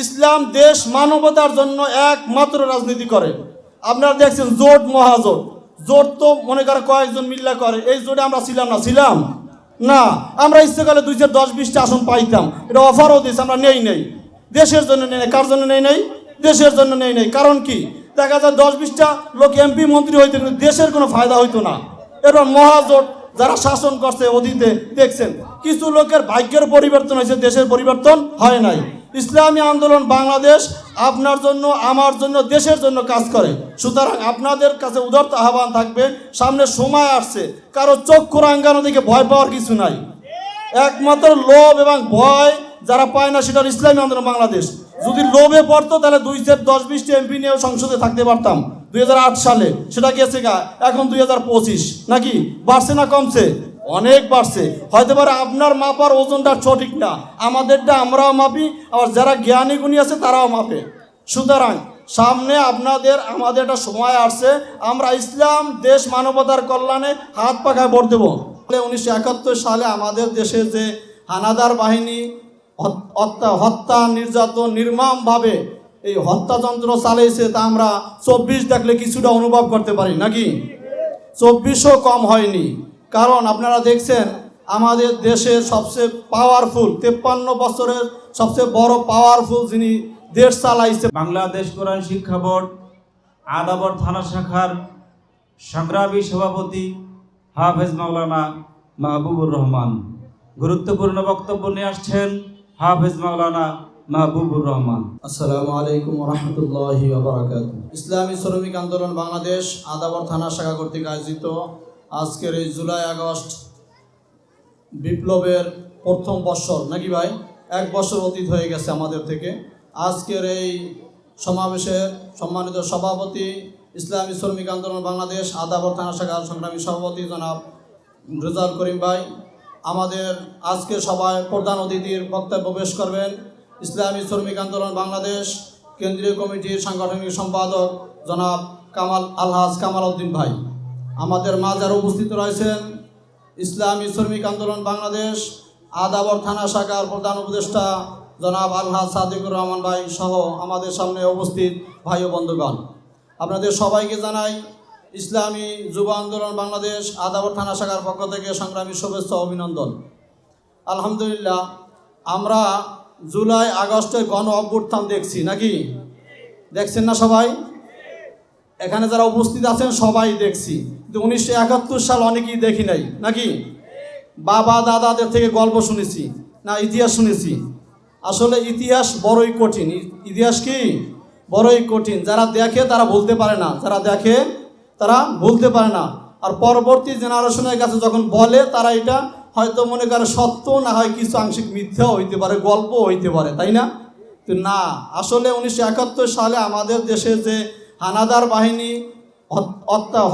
ইসলাম দেশ মানবতার জন্য একমাত্র রাজনীতি করে। আপনারা দেখছেন জোট, মহাজোট। জোট তো মনে করে কয়েকজন মিল্লা করে। এই জোটে আমরা ছিলাম না। ছিলাম? না। আমরা ইচ্ছে করলে দুই চার দশ বিশটা আসন পাইতাম। এটা অফারও দিয়েছে আমরা নেই নেই। দেশের জন্য নেই নেই। কার জন্য নেই নেই? দেশের জন্য নেই নেই। কারণ কি? দেখা যায় দশ বিশটা লোক এমপি, মন্ত্রী হইতে কিন্তু দেশের কোনো ফায়দা হইতো না। এরপর মহাজোট যারা শাসন করছে অতীতে, দেখছেন, কিছু লোকের ভাগ্যের পরিবর্তন হয়েছে, দেশের পরিবর্তন হয় নাই। ইসলামী আন্দোলন বাংলাদেশ আপনার জন্য, আমার জন্য, দেশের জন্য কাজ করে। সুতরাং আপনাদের কাছে উদারত আহ্বান থাকবে, সামনে সময় আসছে। কারও চক্ষু রাঙ্গানো দিকে ভয় পাওয়ার কিছু নাই। একমাত্র লোভ এবং ভয় যারা পায় না, সেটা ইসলামী আন্দোলন বাংলাদেশ। যদি লোভে পড়তো, তাহলে দুই থেকে দশ বিশটি এমপি নিয়েও সংসদে থাকতে পারতাম। দুই হাজার আট সালে সেটা গেছে গা, এখন দুই হাজার পঁচিশ। নাকি? বাড়ছে না, কমছে। অনেক বাড়ছে। হয়তো পারে আপনার মাপার ওজনটা সঠিক না। আমাদেরটা আমরাও মাপি, আবার যারা জ্ঞানী গুণী আছে তারাও মাপে। সুতরাং সামনে আপনাদের, আমাদের একটা সময় আসছে। আমরা ইসলাম, দেশ মানবতার কল্যাণে হাত পাখায় ভোট দেবো। উনিশশো একাত্তর সালে আমাদের দেশে যে হানাদার বাহিনী হত্যা, নির্যাতন নির্মমভাবে এই হত্যাযন্ত্র চালিয়েছে, তা আমরা চব্বিশ দেখলে কিছুটা অনুভব করতে পারি, নাকি? চব্বিশও কম হয়নি। কারণ আপনারা দেখছেন আমাদের দেশের সবচেয়ে পাওয়ারফুল তেপ্পান্ন বছরের সবচেয়ে বড় পাওয়ারফুল যিনি দেশ চালাইছে। বাংলাদেশ কোরআন শিক্ষা বোর্ড আদাবর থানা শাখার সংগ্রামী সভাপতি হাফেজ মাওলানা মাহবুবুর রহমান। গুরুত্বপূর্ণ বক্তব্য নিয়ে আসছেন হাফেজ মাওলানা মাহবুবুর রহমান। আসসালামু আলাইকুম রহমতুল্লাহ ইসলামী শ্রমিক আন্দোলন বাংলাদেশ আদাবর থানা শাখা কর্তৃক আয়োজিত আজকের এই জুলাই আগস্ট বিপ্লবের প্রথম বৎসর, নাকি ভাই? এক বছর অতীত হয়ে গেছে আমাদের থেকে। আজকের এই সমাবেশে সম্মানিত সভাপতি, ইসলামী শ্রমিক আন্দোলন বাংলাদেশ, আদাবর থানা শাখার সংগ্রামী সভাপতি জনাব রেজাল করিম ভাই। আমাদের আজকের সভায় প্রধান অতিথির বক্তব্য পেশ করবেন ইসলামী শ্রমিক আন্দোলন বাংলাদেশ কেন্দ্রীয় কমিটির সাংগঠনিক সম্পাদক জনাব কামাল আলহাজ কামাল উদ্দিন ভাই। আমাদের আরও উপস্থিত রয়েছেন ইসলামী শ্রমিক আন্দোলন বাংলাদেশ, আদাবর থানা শাখার প্রধান উপদেষ্টা জনাব আলহাজ সাদিকুর রহমান ভাই সহ আমাদের সামনে উপস্থিত ভাই ও বন্ধুগণ। আপনাদের সবাইকে জানাই, ইসলামী যুব আন্দোলন বাংলাদেশ, আদাবর থানা শাখার পক্ষ থেকে সংগ্রামী শুভেচ্ছা অভিনন্দন। আলহামদুলিল্লাহ, আমরা জুলাই আগস্টে গণ অভ্যুত্থান দেখছি, নাকি? দেখছেন না সবাই? এখানে যারা উপস্থিত আছেন, সবাই দেখছি। কিন্তু উনিশশো একাত্তর সাল অনেকেই দেখি নাই, নাকি? বাবা, দাদাদের থেকে গল্প শুনেছি, না ইতিহাস শুনেছি। আসলে ইতিহাস বড়ই কঠিন। ইতিহাস কি? বড়ই কঠিন। যারা দেখে, তারা বলতে পারে না। যারা দেখে, তারা বলতে পারে না। আর পরবর্তী জেনারেশনের কাছে যখন বলে, তারা এটা হয়তো মনে করে সত্য, না হয় কিছু আংশিক মিথ্যাও হইতে পারে গল্প হইতে পারে, তাই না? তো না, আসলে উনিশশো একাত্তর সালে আমাদের দেশে যে হানাদার বাহিনী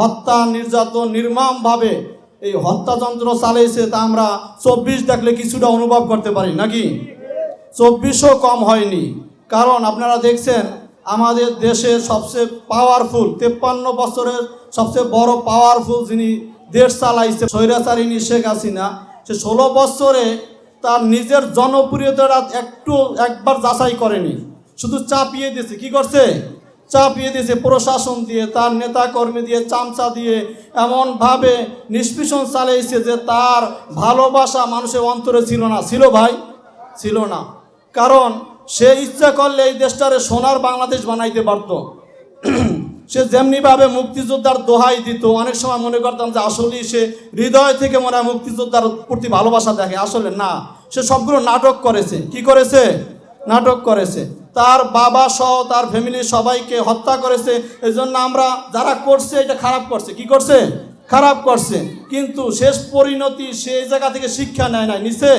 হত্যা নির্যাতন নির্মমভাবে এই হত্যাযন্ত্র চালিয়েছে তা আমরা চব্বিশ দেখলে কিছুটা অনুভব করতে পারি, নাকি? চব্বিশও কম হয়নি। কারণ আপনারা দেখছেন, আমাদের দেশের সবচেয়ে পাওয়ারফুল তেপ্পান্ন বছরের সবচেয়ে বড় পাওয়ারফুল যিনি দেশ চালাইছে, স্বৈরাচারিণী শেখ হাসিনা, সে ষোলো বছরে তার নিজের জনপ্রিয়তাটা একটু একবার যাচাই করেনি। শুধু চাপিয়ে দিয়েছে, কি করছে? চাপিয়ে দিয়েছে, প্রশাসন দিয়ে, তার নেতা কর্মী দিয়ে, চামচা দিয়ে, এমনভাবে নিষ্পেষণ চালিয়েছে যে তার ভালোবাসা মানুষের অন্তরে ছিল না। ছিল ভাই? ছিল না। কারণ সে ইচ্ছা করলে এই দেশটারে সোনার বাংলাদেশ বানাইতে পারত। সে যেমনিভাবে মুক্তিযোদ্ধার দোহাই দিত, অনেক সময় মনে করতাম যে আসলেই সে হৃদয় থেকে মনে হয় মুক্তিযোদ্ধার প্রতি ভালোবাসা দেখে। আসলে না, সে সবগুলো নাটক করেছে। কি করেছে? নাটক করেছে। তার বাবা সহ তার ফ্যামিলি সবাইকে হত্যা করেছে। এই জন্য আমরা যারা করছে, এটা খারাপ করছে। কি করছে? খারাপ করছে। কিন্তু শেষ পরিণতি সে জায়গা থেকে শিক্ষা নেয় নাই, নিছে।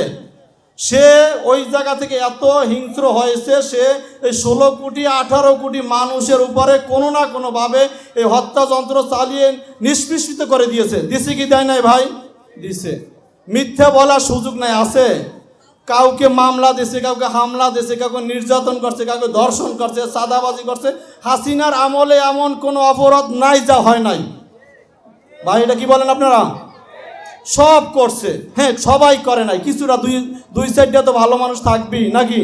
সে ওই জায়গা থেকে এত হিংস্র হয়েছে, সে এই ষোলো কোটি, আঠারো কোটি মানুষের উপরে কোনো না কোনোভাবে এই হত্যাযন্ত্র চালিয়ে নিষ্পৃষিত করে দিয়েছে। দিছে কি দেয় নাই ভাই? দিছে। মিথ্যা বলার সুযোগ নাই, আছে। কাউকে মামলা দিছে, কাউকে হামলা দিছে, কাউকে নির্যাতন করছে, কাউকে ধর্ষণ করছে সাদাবাজি করছে, হাসিনার আমলে এমন কোনো অপরাধ নাই যা হয় নাই। ভাই, এটা কি বলেন আপনারা? সব করছে। হ্যাঁ সবাই করে নাই। কিছুটা দুই দুই সাইডটা তো ভালো মানুষ থাকবেই, নাকি?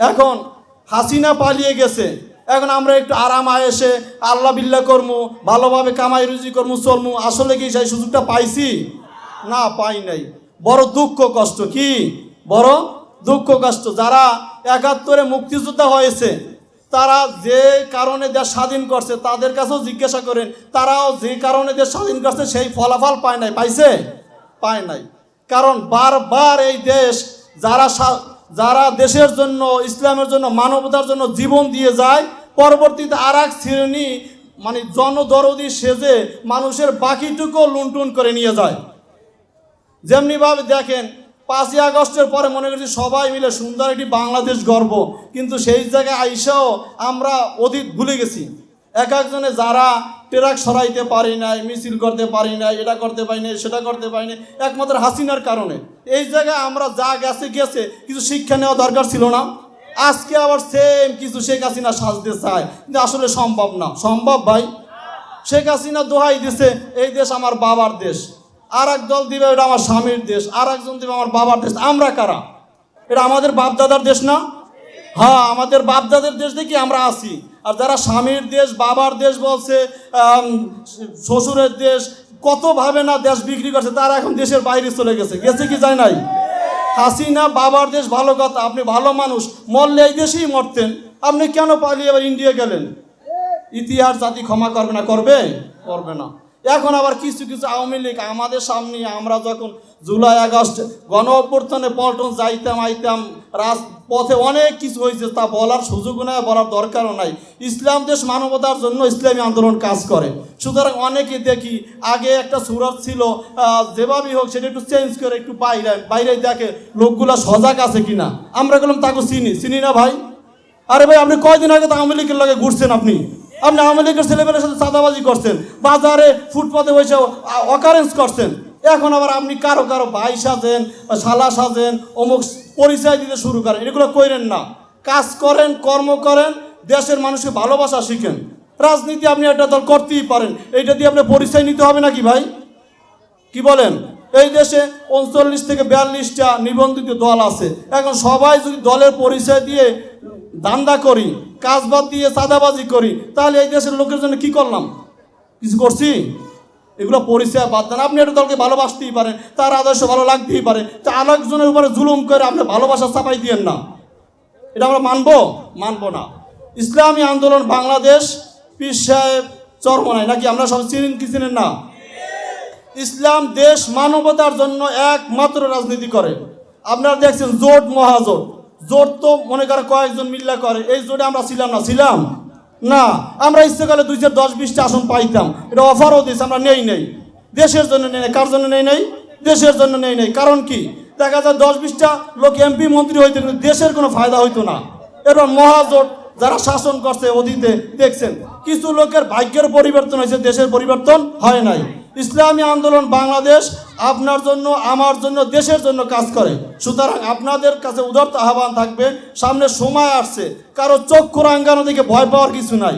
এখন হাসিনা পালিয়ে গেছে। এখন আমরা একটু আরাম আয়েসে, আল্লাহ বিল্লাহ করমু, ভালোভাবে কামাই রুজি করমু, চলমু। আসলে কি সেই সুযোগটা পাইছি? না, পাই নাই। বড় দুঃখ, কষ্ট। কি? বড় দুঃখ কষ্ট যারা একাত্তরে মুক্তিযোদ্ধা হয়েছে, তারা যে কারণে দেশ স্বাধীন করছে তাদের কাছেও জিজ্ঞাসা করেন, তারাও যে কারণে দেশ স্বাধীন করছে সেই ফলাফল পায় নাই। পাইছে? পায় নাই। কারণ বারবার এই দেশ যারা যারা দেশের জন্য, ইসলামের জন্য, মানবতার জন্য জীবন দিয়ে যায়, পরবর্তীতে আর এক শ্রেণি মানে জনদরদি সেজে মানুষের বাকিটুকু লুণ্ঠন করে নিয়ে যায়। যেমনিভাবে দেখেন পাঁচই আগস্টের পরে মনে করছি সবাই মিলে সুন্দর একটি বাংলাদেশ গর্ব। কিন্তু সেই জায়গায় আইসাও আমরা অতীত ভুলে গেছি। এক একজনে যারা ট্রাক সরাইতে পারি নাই, মিছিল করতে পারি নাই, এটা করতে পারি নাই, সেটা করতে পারি নাই, একমাত্র হাসিনার কারণে। এই জায়গায় আমরা যা গেছে গেছে, কিছু শিক্ষা নেওয়া দরকার ছিল না। আজকে আবার সেম কিছু শেখ হাসিনা সাজতে চায়। কিন্তু আসলে সম্ভব না। সম্ভব ভাই? শেখ হাসিনা দোহাই দিছে, এই দেশ আমার বাবার দেশ। আর এক দল দিবে, এটা আমার স্বামীর দেশ। আর একজন দিবে, আমার বাবার দেশ। আমরা কারা? এটা আমাদের বাপদাদার দেশ না? হ্যাঁ আমাদের বাপদাদের দেশ দেখি আমরা আসি আর যারা স্বামীর দেশ, বাবার দেশ বলছে শ্বশুরের দেশ, কত ভাবে না দেশ বিক্রি করছে, তারা এখন দেশের বাইরে চলে গেছে। গেছে কি যায় নাই? হাসিনা বাবার দেশ ভালো কথা, আপনি ভালো মানুষ। মরলে এই দেশেই মরতেন। আপনি কেন পালিয়ে এবার ইন্ডিয়া গেলেন? ইতিহাস জাতি ক্ষমা করবে না? করবে? করবে না। এখন আবার কিছু কিছু আওয়ামী লীগ আমাদের সামনে, আমরা যখন জুলাই আগস্ট গণ অভ্যর্থনে পল্টন যাইতাম, আইতাম, রাজপথে অনেক কিছু হয়েছে, তা বলার সুযোগ নাই, বলার দরকারও নাই। ইসলাম দেশ মানবতার জন্য ইসলামী আন্দোলন কাজ করে। সুতরাং অনেকে দেখি, আগে একটা সুরত ছিল যেভাবেই হোক সেটা একটু চেঞ্জ করে, একটু বাইরে বাইরে দেখে লোকগুলা সজাগ আছে কিনা। আমরা গেলাম তাকে চিনি। চিনি না ভাই? আরে ভাই, আপনি কয়দিন আগে তো আওয়ামী লীগের লগে ঘুরছেন আপনি? আপনি আওয়ামী লীগের ছেলেমেয়ের সাথে চাঁদাবাজি করছেন, বাজারে ফুটপাতে বসে অকারেন্স করছেন। এখন আবার আপনি কারও কারও ভাই সাজেন শালা সাজেন, অমুক পরিচয় দিতে শুরু করেন। এগুলো কইরেন না। কাজ করেন, কর্ম করেন, দেশের মানুষকে ভালোবাসা শিখেন। রাজনীতি আপনি একটা দল করতেই পারেন। এইটা দিয়ে আপনি পরিচয় নিতে হবে নাকি ভাই? কি বলেন? এই দেশে উনচল্লিশ থেকে বিয়াল্লিশটা নিবন্ধিত দল আছে। এখন সবাই যদি দলের পরিচয় দিয়ে দান্দা করি, কাজ বাদ দিয়ে চাঁদাবাজি করি, তাহলে এই দেশের লোকের জন্য কি করলাম? কিছু করছি? এগুলো পরিচয় বাদ দেন। আপনি একটা দলকে ভালোবাসতেই পারেন, তার আদর্শ ভালো লাগতেই পারে। তা আরেকজনের উপরে জুলুম করে আপনি ভালোবাসা চাপাই দিয়েন না। এটা আমরা মানবো? মানবো না। ইসলামী আন্দোলন বাংলাদেশ, পীর সাহেব চরমনাই নাকি আমরা সব চিনেন কি চিনেন না? ইসলাম দেশ মানবতার জন্য একমাত্র রাজনীতি করে। আপনারা দেখছেন জোট, মহাজোট। জোট তো মনে করে কয়েকজন মিল্লা করে, এই জোটে আমরা ছিলাম না ছিলাম? না, আমরা ইচ্ছে করলে দুই চার দশ বিশটা আসন পাইতাম। এটা অফারও দিয়েছে, আমরা নেই নেই। দেশের জন্য নেই কার জন্য নেই নেই? দেশের জন্য নেই নেই। কারণ কি? দেখা যায় দশ বিশটা লোক এমপি মন্ত্রী হইতো কিন্তু দেশের কোনো ফায়দা হইতো না। এরপর মহাজোট যারা শাসন করছে, অতীতে দেখছেন, কিছু লোকের ভাগ্যের পরিবর্তন হয়েছে, দেশের পরিবর্তন হয় নাই। ইসলামী আন্দোলন বাংলাদেশ আপনার জন্য, আমার জন্য, দেশের জন্য কাজ করে। সুতরাং আপনাদের কাছে উদারত আহ্বান থাকবে, সামনে সময় আসছে। কারও চক্ষু রাঙ্গানো দিকে ভয় পাওয়ার কিছু নাই।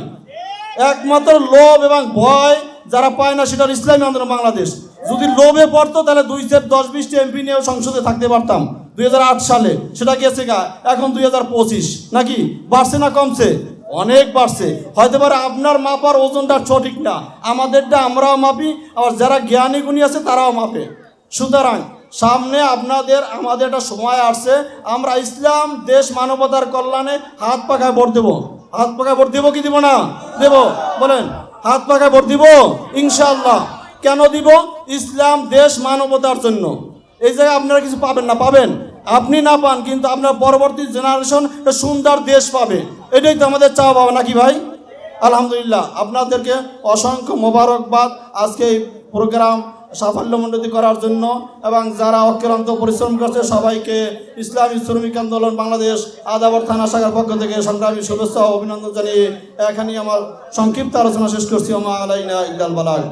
একমাত্র লোভ এবং ভয় যারা পায় না সেটা ইসলামী আন্দোলন বাংলাদেশ। যদি লোভে পড়তো, তাহলে দুই চার দশ বিশটি এমপি নিয়েও সংসদে থাকতে পারতাম। দুই হাজার আট সালে সেটা গেছে গা, এখন দুই হাজার পঁচিশ। নাকি বাড়ছে না কমছে? অনেক বাড়ছে। হয়তো পারে আপনার মাপার ওজনটা সঠিক না। আমাদেরটা আমরাও মাপি, আবার যারা জ্ঞানী গুণী আছে তারাও মাপে। সুতরাং সামনে আপনাদের, আমাদের একটা সময় আসছে। আমরা ইসলাম, দেশ, মানবতার কল্যাণে হাত পাখায় ভোট দেবো। হাত পাখায় ভোট দেবো কি দিব না? দেব। বলেন, হাত পাখায় ভোট দিব? ইনশাল্লাহ কেন দিব? ইসলাম, দেশ, মানবতার জন্য। এই জায়গায় আপনারা কিছু পাবেন না? পাবেন। আপনি না পান, কিন্তু আপনার পরবর্তী জেনারেশন সুন্দর দেশ পাবে। এটাই তো আমাদের চাওয়া পাবে নাকি ভাই? আলহামদুলিল্লাহ, আপনাদেরকে অসংখ্য মোবারকবাদ আজকে এই প্রোগ্রাম সাফল্যমণ্ডিত করার জন্য, এবং যারা অক্লান্ত পরিশ্রম করছে, সবাইকে ইসলামী শ্রমিক আন্দোলন বাংলাদেশ আদাবর থানা শাখার পক্ষ থেকে সংগ্রামী শুভেচ্ছা অভিনন্দন জানিয়ে এখানেই আমার সংক্ষিপ্ত আলোচনা শেষ করছি। ওমা আলাইনা ইকবাল বালাগ।